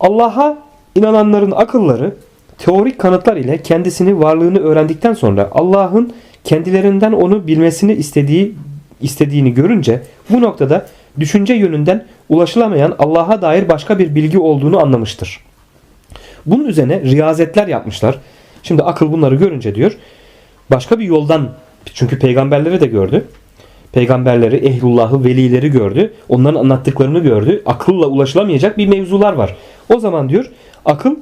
Allah'a inananların akılları teorik kanıtlar ile kendisini varlığını öğrendikten sonra Allah'ın kendilerinden onu bilmesini istediği istediğini görünce bu noktada düşünce yönünden ulaşılamayan Allah'a dair başka bir bilgi olduğunu anlamıştır. Bunun üzerine riyazetler yapmışlar. Şimdi akıl bunları görünce diyor başka bir yoldan çünkü peygamberleri de gördü. Peygamberleri, ehlullahı, velileri gördü. Onların anlattıklarını gördü. Akılla ulaşılamayacak bir mevzular var. O zaman diyor akıl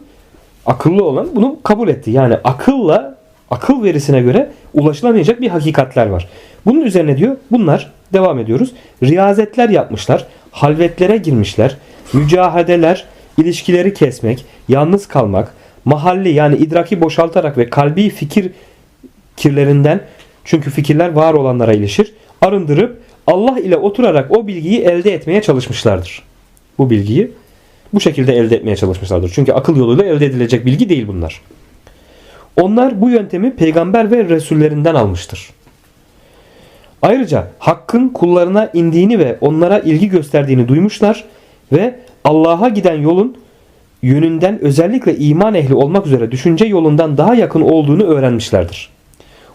akıllı olan bunu kabul etti. Yani akılla akıl verisine göre ulaşılamayacak bir hakikatler var. Bunun üzerine diyor bunlar devam ediyoruz. Riyazetler yapmışlar. Halvetlere girmişler. Mücahadeler, ilişkileri kesmek, yalnız kalmak, mahalli yani idraki boşaltarak ve kalbi fikir kirlerinden çünkü fikirler var olanlara ilişir. Arındırıp Allah ile oturarak o bilgiyi elde etmeye çalışmışlardır. Bu bilgiyi bu şekilde elde etmeye çalışmışlardır. Çünkü akıl yoluyla elde edilecek bilgi değil bunlar. Onlar bu yöntemi peygamber ve resullerinden almıştır. Ayrıca hakkın kullarına indiğini ve onlara ilgi gösterdiğini duymuşlar ve Allah'a giden yolun yönünden özellikle iman ehli olmak üzere düşünce yolundan daha yakın olduğunu öğrenmişlerdir.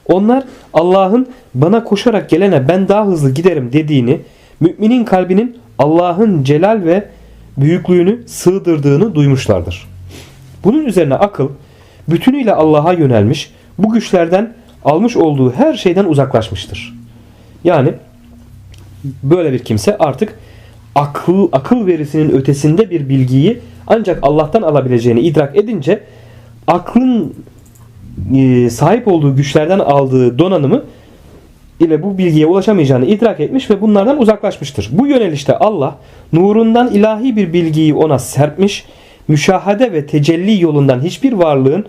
Onlar Allah'ın bana koşarak gelene ben daha hızlı giderim dediğini, müminin kalbinin Allah'ın celal ve büyüklüğünü sığdırdığını duymuşlardır. Bunun üzerine akıl bütünüyle Allah'a yönelmiş, bu güçlerden almış olduğu her şeyden uzaklaşmıştır. Yani böyle bir kimse artık akıl akıl verisinin ötesinde bir bilgiyi ancak Allah'tan alabileceğini idrak edince aklın e, sahip olduğu güçlerden aldığı donanımı ile bu bilgiye ulaşamayacağını idrak etmiş ve bunlardan uzaklaşmıştır. Bu yönelişte Allah nurundan ilahi bir bilgiyi ona serpmiş, müşahede ve tecelli yolundan hiçbir varlığın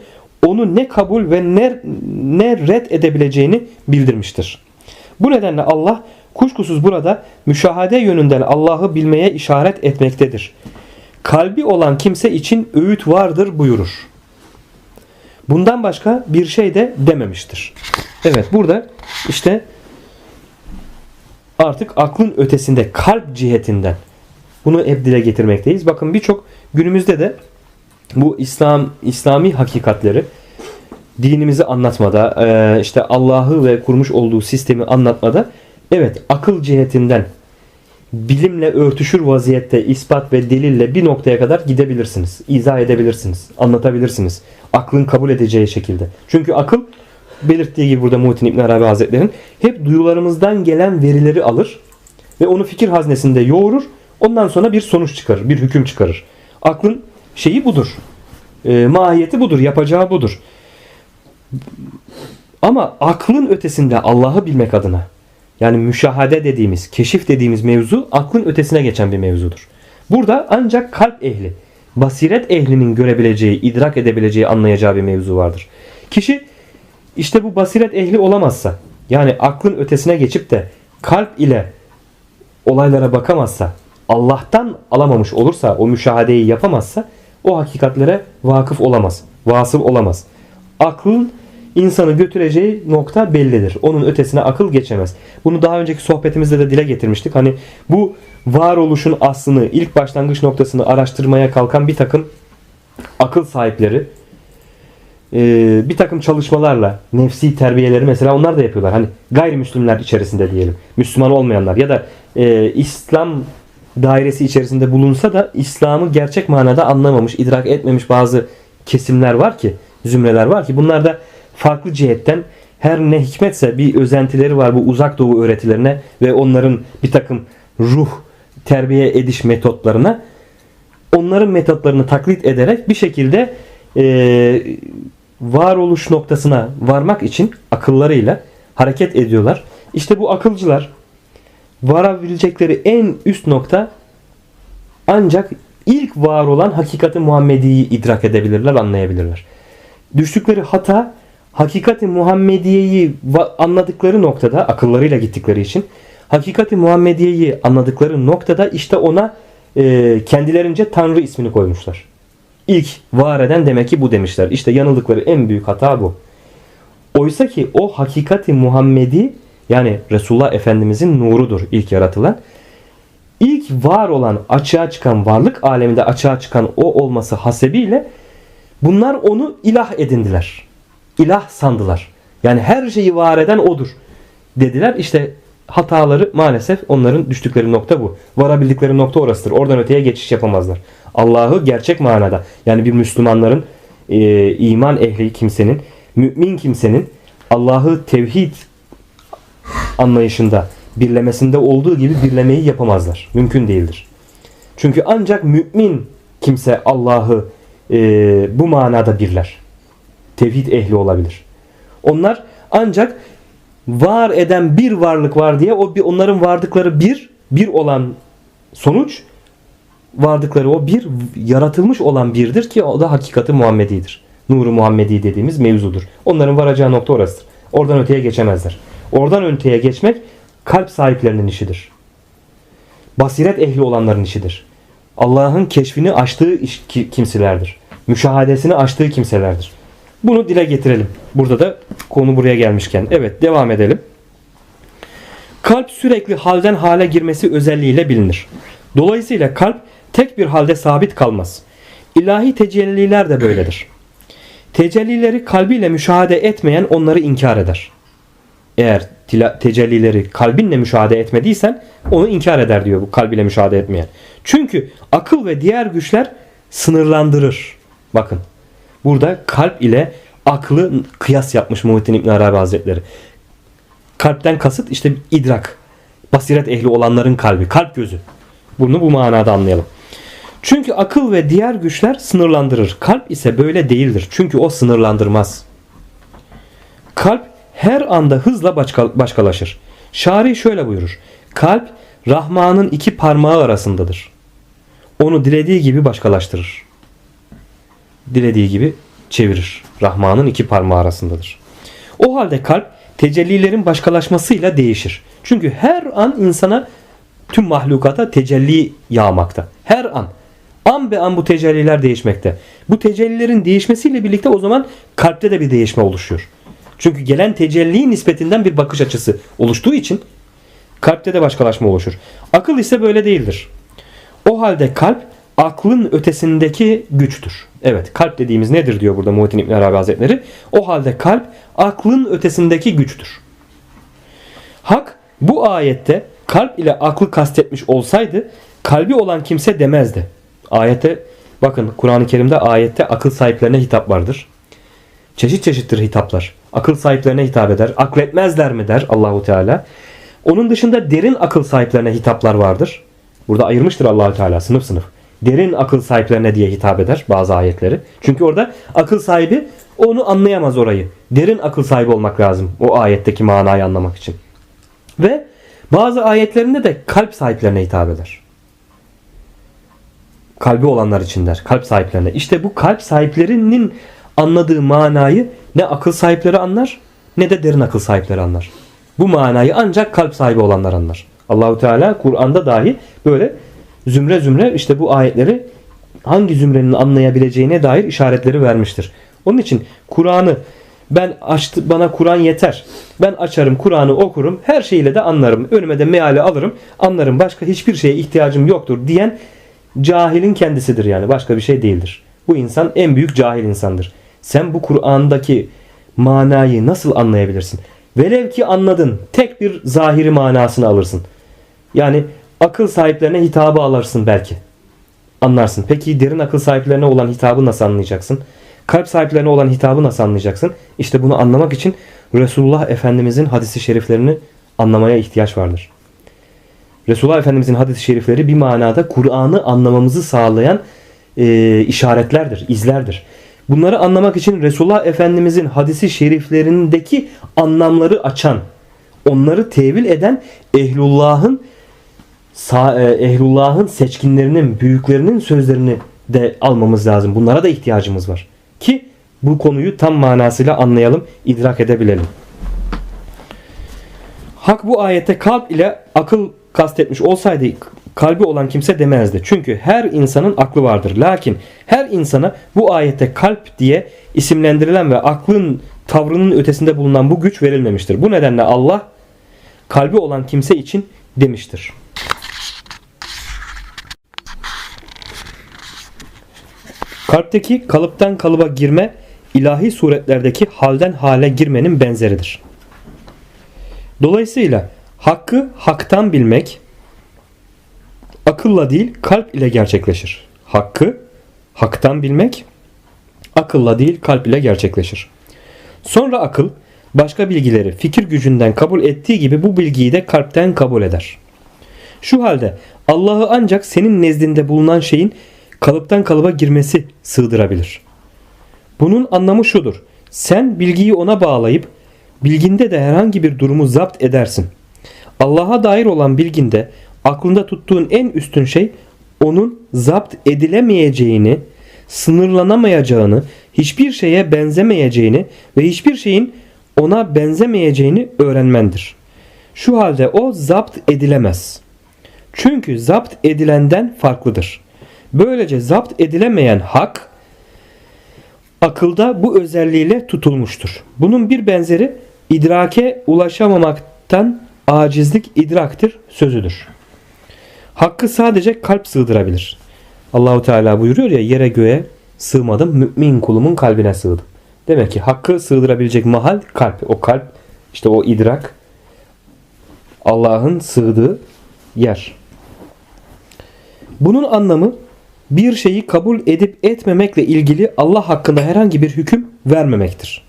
onu ne kabul ve ne, ne red edebileceğini bildirmiştir. Bu nedenle Allah kuşkusuz burada müşahede yönünden Allah'ı bilmeye işaret etmektedir. Kalbi olan kimse için öğüt vardır buyurur. Bundan başka bir şey de dememiştir. Evet burada işte artık aklın ötesinde kalp cihetinden bunu hep dile getirmekteyiz. Bakın birçok günümüzde de bu İslam İslami hakikatleri dinimizi anlatmada, e, işte Allah'ı ve kurmuş olduğu sistemi anlatmada evet akıl cihetinden bilimle örtüşür vaziyette ispat ve delille bir noktaya kadar gidebilirsiniz. izah edebilirsiniz. Anlatabilirsiniz. Aklın kabul edeceği şekilde. Çünkü akıl belirttiği gibi burada Muhittin İbn Arabi Hazretleri'nin hep duyularımızdan gelen verileri alır ve onu fikir haznesinde yoğurur. Ondan sonra bir sonuç çıkarır, bir hüküm çıkarır. Aklın şeyi budur. E, mahiyeti budur, yapacağı budur. Ama aklın ötesinde Allah'ı bilmek adına yani müşahade dediğimiz, keşif dediğimiz mevzu aklın ötesine geçen bir mevzudur. Burada ancak kalp ehli, basiret ehlinin görebileceği, idrak edebileceği, anlayacağı bir mevzu vardır. Kişi işte bu basiret ehli olamazsa, yani aklın ötesine geçip de kalp ile olaylara bakamazsa, Allah'tan alamamış olursa, o müşahadeyi yapamazsa o hakikatlere vakıf olamaz, vasıl olamaz. Aklın insanı götüreceği nokta bellidir. Onun ötesine akıl geçemez. Bunu daha önceki sohbetimizde de dile getirmiştik. Hani bu varoluşun aslını, ilk başlangıç noktasını araştırmaya kalkan bir takım akıl sahipleri e, bir takım çalışmalarla nefsi terbiyeleri mesela onlar da yapıyorlar. Hani gayrimüslimler içerisinde diyelim. Müslüman olmayanlar ya da e, İslam dairesi içerisinde bulunsa da İslam'ı gerçek manada anlamamış, idrak etmemiş bazı kesimler var ki, zümreler var ki bunlar da farklı cihetten her ne hikmetse bir özentileri var bu uzak doğu öğretilerine ve onların bir takım ruh terbiye ediş metotlarına onların metotlarını taklit ederek bir şekilde e, varoluş noktasına varmak için akıllarıyla hareket ediyorlar. İşte bu akılcılar varabilecekleri en üst nokta ancak ilk var olan hakikati Muhammedi'yi idrak edebilirler, anlayabilirler. Düştükleri hata hakikati Muhammediye'yi anladıkları noktada akıllarıyla gittikleri için hakikati Muhammediye'yi anladıkları noktada işte ona e, kendilerince Tanrı ismini koymuşlar. İlk var eden demek ki bu demişler. İşte yanıldıkları en büyük hata bu. Oysa ki o hakikati Muhammedi yani Resulullah Efendimizin nurudur ilk yaratılan. ilk var olan açığa çıkan varlık aleminde açığa çıkan o olması hasebiyle bunlar onu ilah edindiler. İlah sandılar. Yani her şeyi var eden odur dediler. İşte hataları maalesef onların düştükleri nokta bu. Varabildikleri nokta orasıdır. Oradan öteye geçiş yapamazlar. Allah'ı gerçek manada yani bir Müslümanların e, iman ehli kimsenin, mümin kimsenin Allah'ı tevhid anlayışında birlemesinde olduğu gibi birlemeyi yapamazlar. Mümkün değildir. Çünkü ancak mümin kimse Allah'ı e, bu manada birler. Tevhid ehli olabilir. Onlar ancak var eden bir varlık var diye o bir onların vardıkları bir bir olan sonuç vardıkları o bir yaratılmış olan birdir ki o da hakikati Muhammedidir. Nuru Muhammedi dediğimiz mevzudur. Onların varacağı nokta orasıdır. Oradan öteye geçemezler. Oradan öteye geçmek kalp sahiplerinin işidir. Basiret ehli olanların işidir. Allah'ın keşfini açtığı iş- ki- kimselerdir. Müşahadesini açtığı kimselerdir. Bunu dile getirelim. Burada da konu buraya gelmişken. Evet devam edelim. Kalp sürekli halden hale girmesi özelliğiyle bilinir. Dolayısıyla kalp tek bir halde sabit kalmaz. İlahi tecelliler de böyledir. Tecellileri kalbiyle müşahede etmeyen onları inkar eder. Eğer tecellileri kalbinle müşahede etmediysen onu inkar eder diyor bu kalbiyle müşahede etmeyen. Çünkü akıl ve diğer güçler sınırlandırır. Bakın burada kalp ile aklı kıyas yapmış Muhittin İbn Arabi Hazretleri. Kalpten kasıt işte idrak. Basiret ehli olanların kalbi, kalp gözü. Bunu bu manada anlayalım. Çünkü akıl ve diğer güçler sınırlandırır. Kalp ise böyle değildir. Çünkü o sınırlandırmaz. Kalp her anda hızla başka, başkalaşır. Şari şöyle buyurur. Kalp Rahman'ın iki parmağı arasındadır. Onu dilediği gibi başkalaştırır. Dilediği gibi çevirir. Rahman'ın iki parmağı arasındadır. O halde kalp tecellilerin başkalaşmasıyla değişir. Çünkü her an insana tüm mahlukata tecelli yağmakta. Her an. An be an bu tecelliler değişmekte. Bu tecellilerin değişmesiyle birlikte o zaman kalpte de bir değişme oluşuyor. Çünkü gelen tecelli nispetinden bir bakış açısı oluştuğu için kalpte de başkalaşma oluşur. Akıl ise böyle değildir. O halde kalp aklın ötesindeki güçtür. Evet kalp dediğimiz nedir diyor burada Muhittin İbn Arabi Hazretleri. O halde kalp aklın ötesindeki güçtür. Hak bu ayette kalp ile aklı kastetmiş olsaydı kalbi olan kimse demezdi. Ayette bakın Kur'an-ı Kerim'de ayette akıl sahiplerine hitap vardır. Çeşit çeşittir hitaplar. Akıl sahiplerine hitap eder. Akletmezler mi der Allahu Teala. Onun dışında derin akıl sahiplerine hitaplar vardır. Burada ayırmıştır Allahu Teala sınıf sınıf. Derin akıl sahiplerine diye hitap eder bazı ayetleri. Çünkü orada akıl sahibi onu anlayamaz orayı. Derin akıl sahibi olmak lazım o ayetteki manayı anlamak için. Ve bazı ayetlerinde de kalp sahiplerine hitap eder. Kalbi olanlar için der. Kalp sahiplerine. İşte bu kalp sahiplerinin anladığı manayı ne akıl sahipleri anlar ne de derin akıl sahipleri anlar. Bu manayı ancak kalp sahibi olanlar anlar. Allahu Teala Kur'an'da dahi böyle zümre zümre işte bu ayetleri hangi zümrenin anlayabileceğine dair işaretleri vermiştir. Onun için Kur'an'ı ben açtı bana Kur'an yeter. Ben açarım Kur'an'ı okurum. Her şeyiyle de anlarım. Önüme de meali alırım. Anlarım. Başka hiçbir şeye ihtiyacım yoktur diyen cahilin kendisidir yani. Başka bir şey değildir. Bu insan en büyük cahil insandır. Sen bu Kur'an'daki manayı nasıl anlayabilirsin? Velev ki anladın. Tek bir zahiri manasını alırsın. Yani akıl sahiplerine hitabı alırsın belki. Anlarsın. Peki derin akıl sahiplerine olan hitabı nasıl anlayacaksın? Kalp sahiplerine olan hitabı nasıl anlayacaksın? İşte bunu anlamak için Resulullah Efendimizin hadisi şeriflerini anlamaya ihtiyaç vardır. Resulullah Efendimizin hadis-i şerifleri bir manada Kur'an'ı anlamamızı sağlayan e, işaretlerdir, izlerdir. Bunları anlamak için Resulullah Efendimizin hadisi şeriflerindeki anlamları açan, onları tevil eden ehlullahın ehlullahın seçkinlerinin, büyüklerinin sözlerini de almamız lazım. Bunlara da ihtiyacımız var. Ki bu konuyu tam manasıyla anlayalım, idrak edebilelim. Hak bu ayette kalp ile akıl kastetmiş olsaydı kalbi olan kimse demezdi. Çünkü her insanın aklı vardır. Lakin her insana bu ayette kalp diye isimlendirilen ve aklın tavrının ötesinde bulunan bu güç verilmemiştir. Bu nedenle Allah kalbi olan kimse için demiştir. Kalpteki kalıptan kalıba girme ilahi suretlerdeki halden hale girmenin benzeridir. Dolayısıyla hakkı haktan bilmek akılla değil kalp ile gerçekleşir. Hakkı haktan bilmek akılla değil kalp ile gerçekleşir. Sonra akıl başka bilgileri fikir gücünden kabul ettiği gibi bu bilgiyi de kalpten kabul eder. Şu halde Allah'ı ancak senin nezdinde bulunan şeyin kalıptan kalıba girmesi sığdırabilir. Bunun anlamı şudur. Sen bilgiyi ona bağlayıp bilginde de herhangi bir durumu zapt edersin. Allah'a dair olan bilginde aklında tuttuğun en üstün şey onun zapt edilemeyeceğini, sınırlanamayacağını, hiçbir şeye benzemeyeceğini ve hiçbir şeyin ona benzemeyeceğini öğrenmendir. Şu halde o zapt edilemez. Çünkü zapt edilenden farklıdır. Böylece zapt edilemeyen hak akılda bu özelliğiyle tutulmuştur. Bunun bir benzeri idrake ulaşamamaktan acizlik idraktir sözüdür. Hakkı sadece kalp sığdırabilir. Allahu Teala buyuruyor ya yere göğe sığmadım mümin kulumun kalbine sığdım. Demek ki hakkı sığdırabilecek mahal kalp. O kalp işte o idrak Allah'ın sığdığı yer. Bunun anlamı bir şeyi kabul edip etmemekle ilgili Allah hakkında herhangi bir hüküm vermemektir.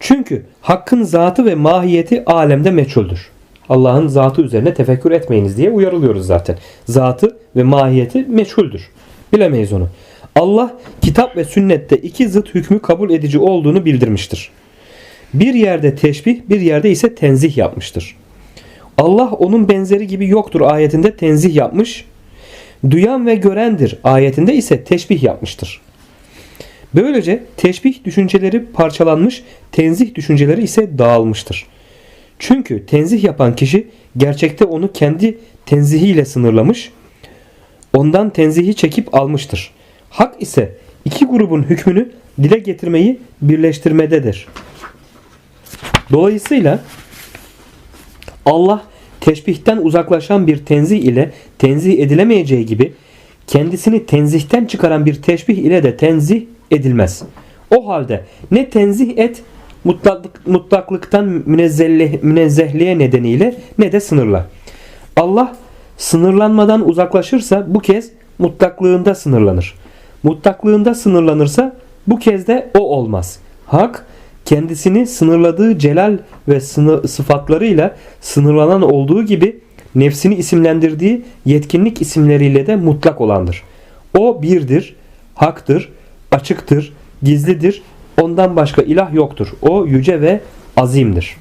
Çünkü hakkın zatı ve mahiyeti alemde meçhuldür. Allah'ın zatı üzerine tefekkür etmeyiniz diye uyarılıyoruz zaten. Zatı ve mahiyeti meçhuldür. Bilemeyiz onu. Allah kitap ve sünnette iki zıt hükmü kabul edici olduğunu bildirmiştir. Bir yerde teşbih, bir yerde ise tenzih yapmıştır. Allah onun benzeri gibi yoktur ayetinde tenzih yapmış. Duyan ve görendir ayetinde ise teşbih yapmıştır. Böylece teşbih düşünceleri parçalanmış, tenzih düşünceleri ise dağılmıştır. Çünkü tenzih yapan kişi gerçekte onu kendi tenzihiyle sınırlamış, ondan tenzihi çekip almıştır. Hak ise iki grubun hükmünü dile getirmeyi birleştirmededir. Dolayısıyla Allah teşbihten uzaklaşan bir tenzih ile tenzih edilemeyeceği gibi kendisini tenzihten çıkaran bir teşbih ile de tenzih edilmez. O halde ne tenzih et mutlaklık, mutlaklıktan münezzehli- münezzehliğe nedeniyle ne de sınırla. Allah sınırlanmadan uzaklaşırsa bu kez mutlaklığında sınırlanır. Mutlaklığında sınırlanırsa bu kez de o olmaz. Hak kendisini sınırladığı celal ve sını- sıfatlarıyla sınırlanan olduğu gibi nefsini isimlendirdiği yetkinlik isimleriyle de mutlak olandır. O birdir, haktır, açıktır, gizlidir. Ondan başka ilah yoktur. O yüce ve azimdir.